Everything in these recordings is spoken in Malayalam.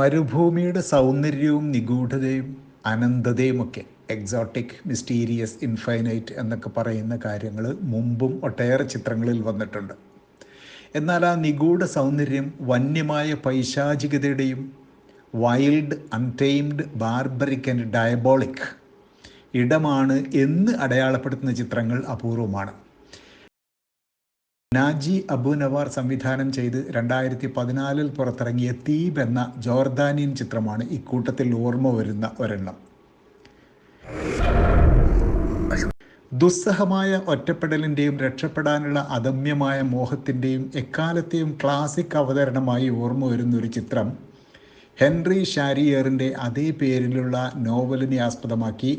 മരുഭൂമിയുടെ സൗന്ദര്യവും നിഗൂഢതയും അനന്തതയുമൊക്കെ എക്സോട്ടിക് മിസ്റ്റീരിയസ് ഇൻഫൈനൈറ്റ് എന്നൊക്കെ പറയുന്ന കാര്യങ്ങൾ മുമ്പും ഒട്ടേറെ ചിത്രങ്ങളിൽ വന്നിട്ടുണ്ട്. എന്നാൽ ആ നിഗൂഢ സൗന്ദര്യം വന്യമായ പൈശാചികതയുടെയും wild untamed barbaric and diabolic ഇടമാണ് എന്ന് അടയാളപ്പെടുത്തുന്ന ചിത്രങ്ങൾ അപൂർവമാണ്. നാജി അബു നവാർ സംവിധാനം ചെയ്ത് രണ്ടായിരത്തി പതിനാലിൽ പുറത്തിറങ്ങിയ തീബ് എന്ന ജോർദാനിയൻ ചിത്രമാണ് ഇക്കൂട്ടത്തിൽ ഓർമ്മ വരുന്ന ഒരെണ്ണം. ദുസ്സഹമായ ഒറ്റപ്പെടലിന്റെയും രക്ഷപ്പെടാനുള്ള അദമ്യമായ മോഹത്തിന്റെയും എക്കാലത്തെയും ക്ലാസിക് അവതരണമായി ഓർമ്മ വരുന്ന ഒരു ചിത്രം ഹെൻറി ഷാരിയറിന്റെ അതേ പേരിലുള്ള നോവലിനെ ആസ്പദമാക്കി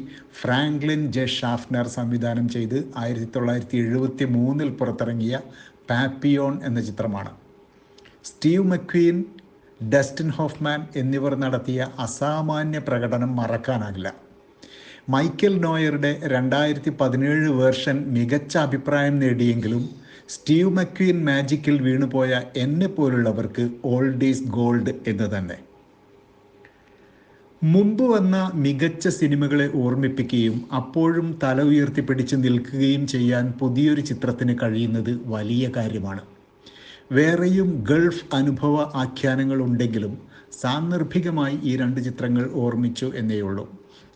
ഫ്രാങ്ക്ലിൻ ജെ ഷാഫ്നർ സംവിധാനം ചെയ്ത് ആയിരത്തി തൊള്ളായിരത്തി എഴുപത്തി മൂന്നിൽ പുറത്തിറങ്ങിയ പാപ്പിയോൺ എന്ന ചിത്രമാണ്. സ്റ്റീവ് മക്വീൻ ഡസ്റ്റിൻ ഹോഫ്മാൻ എന്നിവർ നടത്തിയ അസാമാന്യ പ്രകടനം മറക്കാനാകില്ല. മൈക്കൽ നോയറുടെ രണ്ടായിരത്തി പതിനേഴ് വേർഷൻ മികച്ച അഭിപ്രായം നേടിയെങ്കിലും സ്റ്റീവ് മക്വീൻ മാജിക്കിൽ വീണുപോയ എന്നെ പോലുള്ളവർക്ക് ഓൾഡ് ഈസ് ഗോൾഡ് എന്ന് തന്നെ. മുമ്പ് വന്ന മികച്ച സിനിമകളെ ഓർമ്മിപ്പിക്കുകയും അപ്പോഴും തല ഉയർത്തി ഉയർത്തിപ്പിടിച്ച് നിൽക്കുകയും ചെയ്യാൻ പുതിയൊരു ചിത്രത്തിന് കഴിയുന്നത് വലിയ കാര്യമാണ്. വേറെയും ഗൾഫ് അനുഭവ ആഖ്യാനങ്ങൾ ഉണ്ടെങ്കിലും സാന്ദർഭികമായി ഈ രണ്ട് ചിത്രങ്ങൾ ഓർമ്മിച്ചു എന്നേയുള്ളൂ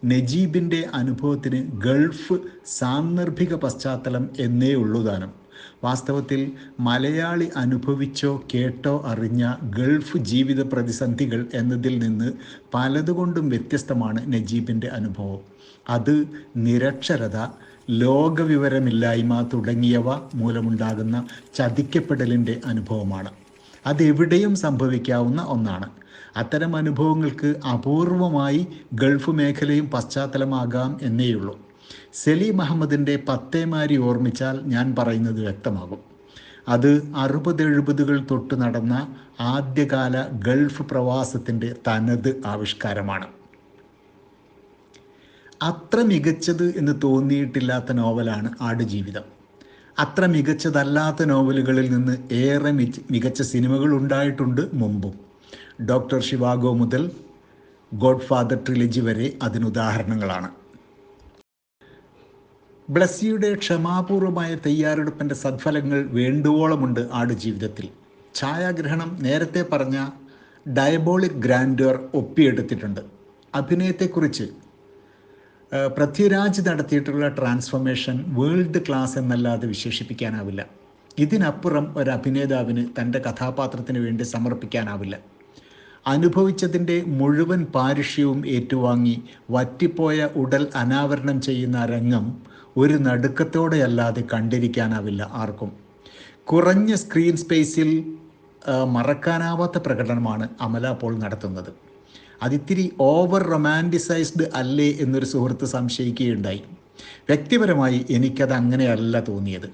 നജീബിന്റെ അനുഭവത്തിന് ഗൾഫ് സാന്ദർഭിക പശ്ചാത്തലം എന്നേ ഉള്ളൂ താനും. വാസ്തവത്തിൽ മലയാളി അനുഭവിച്ചോ കേട്ടോ അറിഞ്ഞ ഗൾഫ് ജീവിത പ്രതിസന്ധികൾ എന്നതിൽ നിന്ന് പലതുകൊണ്ടും വ്യത്യസ്തമാണ് നജീബിന്റെ അനുഭവം. അത് നിരക്ഷരത ലോകവിവരമില്ലായ്മ തുടങ്ങിയവ മൂലമുണ്ടാകുന്ന ചതിക്കപ്പെടലിന്റെ അനുഭവമാണ്. അതെവിടെയും സംഭവിക്കാവുന്ന ഒന്നാണ്. അത്തരം അനുഭവങ്ങൾക്ക് അപൂർവമായി ഗൾഫ് മേഖലയും പശ്ചാത്തലമാകാം എന്നേയുള്ളൂ. സലീം അഹമ്മദിന്റെ പത്തേമാരി ഓർമ്മിച്ചാൽ ഞാൻ പറയുന്നത് വ്യക്തമാകും. അത് അറുപത് എഴുപതുകൾ തൊട്ട് നടന്ന ആദ്യകാല ഗൾഫ് പ്രവാസത്തിന്റെ തനത് ആവിഷ്കാരമാണ്. അത്ര മികച്ചത് എന്ന് തോന്നിയിട്ടില്ലാത്ത നോവലാണ് ആടുജീവിതം. അത്ര മികച്ചതല്ലാത്ത നോവലുകളിൽ നിന്ന് ഏറെ മികച്ച സിനിമകൾ ഉണ്ടായിട്ടുണ്ട് മുമ്പും. ഡോക്ടർ ഷിവാഗോ മുതൽ ഗോഡ് ഫാദർ ട്രിലജി വരെ അതിനുദാഹരണങ്ങളാണ് ബ്ലസ്സിയുടെ ക്ഷമാപൂർവമായ തയ്യാറെടുപ്പിന്റെ സദ്ഫലങ്ങൾ വേണ്ടുവോളമുണ്ട് ആടുജീവിതത്തിൽ ഛായാഗ്രഹണം നേരത്തെ പറഞ്ഞ ഡയബോളിക് ഗ്രാൻഡർ ഒപ്പിയെടുത്തിട്ടുണ്ട്. അഭിനയത്തെക്കുറിച്ച് പൃഥ്വിരാജ് നടത്തിയിട്ടുള്ള ട്രാൻസ്ഫോർമേഷൻ വേൾഡ് ക്ലാസ് എന്നല്ലാതെ വിശേഷിപ്പിക്കാനാവില്ല. ഇതിനപ്പുറം ഒരു അഭിനേതാവിന് തന്റെ കഥാപാത്രത്തിന് വേണ്ടി സമർപ്പിക്കാനാവില്ല. അനുഭവിച്ചതിന്റെ മുഴുവൻ പാരുഷ്യവും ഏറ്റുവാങ്ങി വറ്റിപ്പോയ ഉടൽ അനാവരണം ചെയ്യുന്ന രംഗം ഒരു നടുക്കത്തോടെയല്ലാതെ കണ്ടിരിക്കാനാവില്ല ആർക്കും. കുറഞ്ഞ സ്ക്രീൻ സ്പേസിൽ മറക്കാനാവാത്ത പ്രകടനമാണ് അമല അപ്പോൾ നടത്തുന്നത്. അതിത്തിരി ഓവർ റൊമാന്റിസൈസ്ഡ് അല്ലേ എന്നൊരു സുഹൃത്ത് സംശയിക്കുകയുണ്ടായി. വ്യക്തിപരമായി എനിക്കത് അങ്ങനെയല്ല തോന്നിയത്.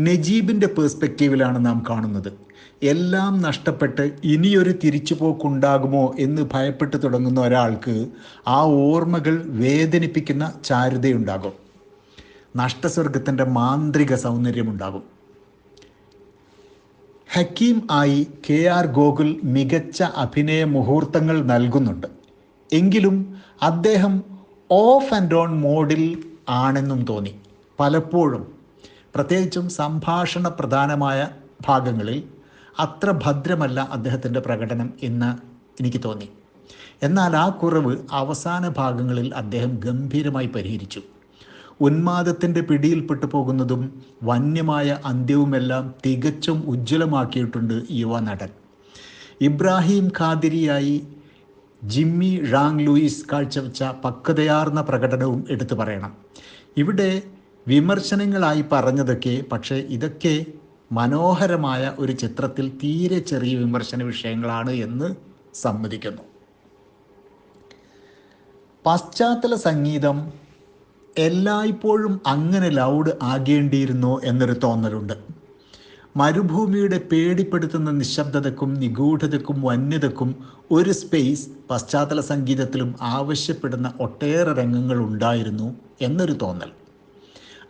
നജീബിന്റെ പേഴ്സ്പെക്റ്റീവിലാണ് നാം കാണുന്നത്. എല്ലാം നഷ്ടപ്പെട്ട് ഇനിയൊരു തിരിച്ചുപോക്കുണ്ടാകുമോ എന്ന് ഭയപ്പെട്ട് തുടങ്ങുന്ന ഒരാൾക്ക് ആ ഓർമ്മകൾ വേദനിപ്പിക്കുന്ന ചാരുതയുണ്ടാകും. നഷ്ടസ്വർഗത്തിന്റെ മാന്ത്രിക സൗന്ദര്യമുണ്ടാകും. ഹക്കീം ആയി കെ ആർ ഗോകുൽ മികച്ച അഭിനയ മുഹൂർത്തങ്ങൾ നൽകുന്നുണ്ട്. എങ്കിലും അദ്ദേഹം ഓഫ് ആൻഡ് ഓൺ മോഡിൽ ആണെന്നും തോന്നി. പലപ്പോഴും പ്രത്യേകിച്ചും സംഭാഷണ പ്രധാനമായ ഭാഗങ്ങളിൽ അത്ര ഭദ്രമല്ല അദ്ദേഹത്തിന്റെ പ്രകടനം എന്ന് എനിക്ക് തോന്നി. എന്നാൽ ആ കുറവ് അവസാന ഭാഗങ്ങളിൽ അദ്ദേഹം ഗംഭീരമായി പരിഹരിച്ചു. ഉന്മാദത്തിന്റെ പിടിയിൽപ്പെട്ടു പോകുന്നതും വന്യമായ അന്ത്യവുമെല്ലാം തികച്ചും ഉജ്ജ്വലമാക്കിയിട്ടുണ്ട് യുവ നടൻ. ഇബ്രാഹിം ഖാദിരിയായി ജിമ്മി റാങ് ലൂയിസ് കാഴ്ചവെച്ച പക്വതയാർന്ന പ്രകടനവും എടുത്തു പറയണം. ഇവിടെ വിമർശനങ്ങളായി പറഞ്ഞതൊക്കെ പക്ഷേ ഇതൊക്കെ മനോഹരമായ ഒരു ചിത്രത്തിൽ തീരെ ചെറിയ വിമർശന വിഷയങ്ങളാണ് എന്ന് സമ്മതിക്കുന്നു. പശ്ചാത്തല സംഗീതം എല്ലായ്പ്പോഴും അങ്ങനെ ലൗഡ് ആകേണ്ടിയിരുന്നോ എന്നൊരു തോന്നലുണ്ട്. മരുഭൂമിയുടെ പേടിപ്പെടുത്തുന്ന നിശബ്ദതക്കും നിഗൂഢതക്കും വന്യതക്കും ഒരു സ്പേസ് പശ്ചാത്തല സംഗീതത്തിലും ആവശ്യപ്പെടുന്ന ഒട്ടേറെ രംഗങ്ങൾ ഉണ്ടായിരുന്നു എന്നൊരു തോന്നൽ.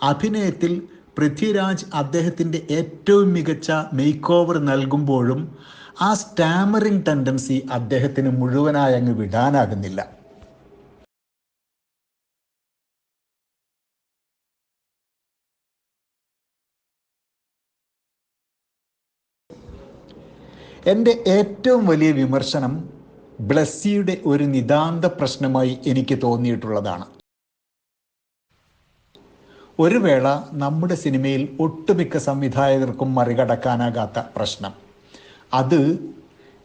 അഭിനയത്തിൽ പൃഥ്വിരാജ് അദ്ദേഹത്തിന്റെ ഏറ്റവും മികച്ച മേക്ക് ഓവർ നൽകുമ്പോഴും ആ സ്റ്റാമറിംഗ് ടെൻഡൻസി അദ്ദേഹത്തിന് മുഴുവനായി അങ്ങ് വിടാനാകുന്നില്ല. എന്റെ ഏറ്റവും വലിയ വിമർശനം ബ്ലസ്സിയുടെ ഒരു നിതാന്ത പ്രശ്നമായി എനിക്ക് തോന്നിയിട്ടുള്ളതാണ്. ഒരു വേള നമ്മുടെ സിനിമയിൽ ഒട്ടുമിക്ക സംവിധായകർക്കും മറികടക്കാനാകാത്ത പ്രശ്നം. അത്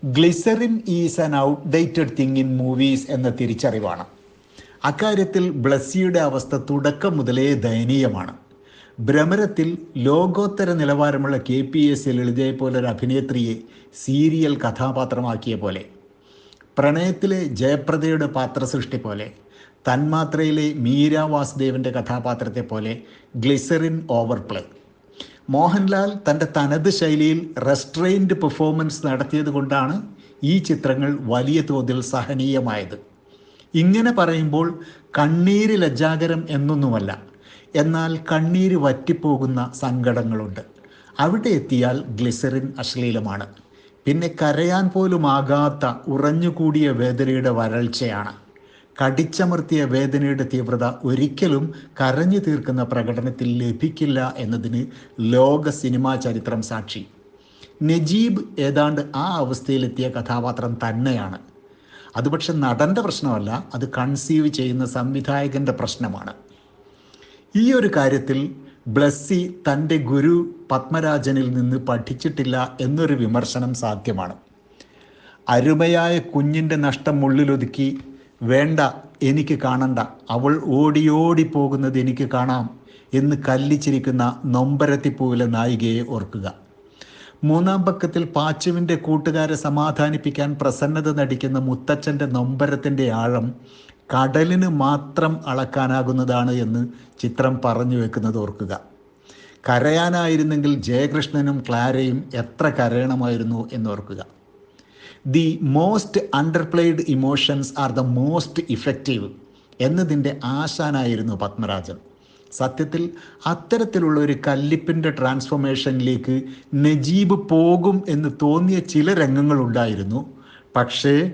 glycerin is an outdated thing in movies എന്ന തിരിച്ചറിവാണ്. അക്കാര്യത്തിൽ ബ്ലസ്സിയുടെ അവസ്ഥ തുടക്കം മുതലേ ദയനീയമാണ്. ഭ്രമരത്തിൽ ലോകോത്തര നിലവാരമുള്ള കെ പി എസ് ലളിതയെ പോലൊരു അഭിനേത്രിയെ സീരിയൽ കഥാപാത്രമാക്കിയ പോലെ പ്രണയത്തിലെ ജയപ്രദയുടെ പാത്രസൃഷ്ടി പോലെ തന്മാത്രയിലെ മീര വാസുദേവന്റെ കഥാപാത്രത്തെ പോലെ ഗ്ലിസറിൻ ഓവർപ്ലേ. മോഹൻലാൽ തന്റെ തനത് ശൈലിയിൽ റെസ്ട്രെയിൻഡ് പെർഫോമൻസ് നടത്തിയത് കൊണ്ടാണ് ഈ ചിത്രങ്ങൾ വലിയ തോതിൽ സഹനീയമായത്. ഇങ്ങനെ പറയുമ്പോൾ കണ്ണീര് ലജ്ജാകരം എന്നൊന്നുമല്ല എന്നാൽ കണ്ണീര് വറ്റിപ്പോകുന്ന സങ്കടങ്ങളുണ്ട്. അവിടെ എത്തിയാൽ ഗ്ലിസറിൻ അശ്ലീലമാണ്. പിന്നെ കരയാൻ പോലും ആകാത്ത ഉറഞ്ഞുകൂടിയ വേദനയുടെ വരൾച്ചയാണ്. കടിച്ചമർത്തിയ വേദനയുടെ തീവ്രത ഒരിക്കലും കരഞ്ഞു തീർക്കുന്ന പ്രകടനത്തിൽ ലഭിക്കില്ല എന്നതിന് ലോക സിനിമാ ചരിത്രം സാക്ഷി. നജീബ് ഏതാണ്ട് ആ അവസ്ഥയിലെത്തിയ കഥാപാത്രം തന്നെയാണ്. അത് പക്ഷെ നടന്റെ പ്രശ്നമല്ല അത് കൺസീവ് ചെയ്യുന്ന സംവിധായകന്റെ പ്രശ്നമാണ്. ഈ ഒരു കാര്യത്തിൽ ബ്ലസ്സി തന്റെ ഗുരു പത്മരാജനിൽ നിന്ന് പഠിച്ചിട്ടില്ല എന്നൊരു വിമർശനം സാധ്യമാണ്. അരുമയായ കുഞ്ഞിന്റെ നഷ്ടം ഉള്ളിലൊതുക്കി വേണ്ട എനിക്ക് കാണണ്ട അവൾ ഓടിയോടി പോകുന്നത് എനിക്ക് കാണാം എന്ന് കല്ലിച്ചിരിക്കുന്ന നൊമ്പരത്തിപ്പൂവിലെ നായികയെ ഓർക്കുക. മൂന്നാം പക്കത്തിൽ പാച്ചുവിന്റെ കൂട്ടുകാരെ സമാധാനിപ്പിക്കാൻ പ്രസന്നത നടിക്കുന്ന മുത്തച്ഛന്റെ നൊമ്പരത്തിന്റെ ആഴം കടലിന് മാത്രം അളക്കാനാകുന്നതാണ് എന്ന് ചിത്രം പറഞ്ഞു വെക്കുന്നത് ഓർക്കുക. കരയാനായിരുന്നെങ്കിൽ ജയകൃഷ്ണനും ക്ലാരയും എത്ര കരയണമായിരുന്നു എന്നോർക്കുക the most underplayed emotions are the most effective എന്നതിന്റെ ആശാനായിരുന്നു പത്മരാജൻ. സത്യത്തിൽ അത്തരത്തിലുള്ള ഒരു കല്ലിപ്പിന്റെ ട്രാൻസ്ഫോർമേഷനിലേക്ക് നജീബ് പോകും എന്ന് തോന്നിയ ചില രംഗങ്ങളുണ്ടായിരുന്നു. പക്ഷേ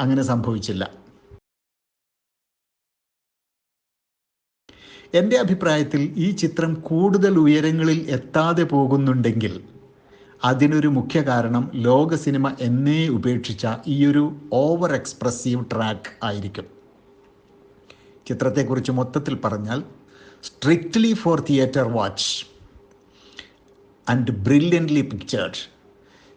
അങ്ങനെ സംഭവിച്ചില്ല. എന്റെ അഭിപ്രായത്തിൽ ഈ ചിത്രം കൂടുതൽ ഉയരങ്ങളിൽ എത്താതെ പോകുന്നുണ്ടെങ്കിൽ അതിനൊരു മുഖ്യ കാരണം ലോക സിനിമ എന്നേ ഉപേക്ഷിച്ച ഈയൊരു ഓവർ എക്സ്പ്രസീവ് ട്രാക്ക് ആയിരിക്കും. ചിത്രത്തെക്കുറിച്ച് മൊത്തത്തിൽ പറഞ്ഞാൽ strictly for theatre watch and brilliantly pictured.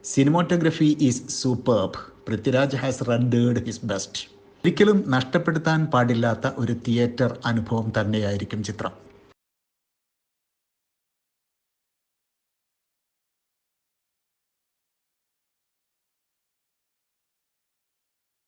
Cinematography is superb. Prithviraj has rendered his best. ഒരിക്കലും നഷ്ടപ്പെടുത്താൻ പാടില്ലാത്ത ഒരു തിയേറ്റർ അനുഭവം തന്നെയായിരിക്കും ചിത്രം.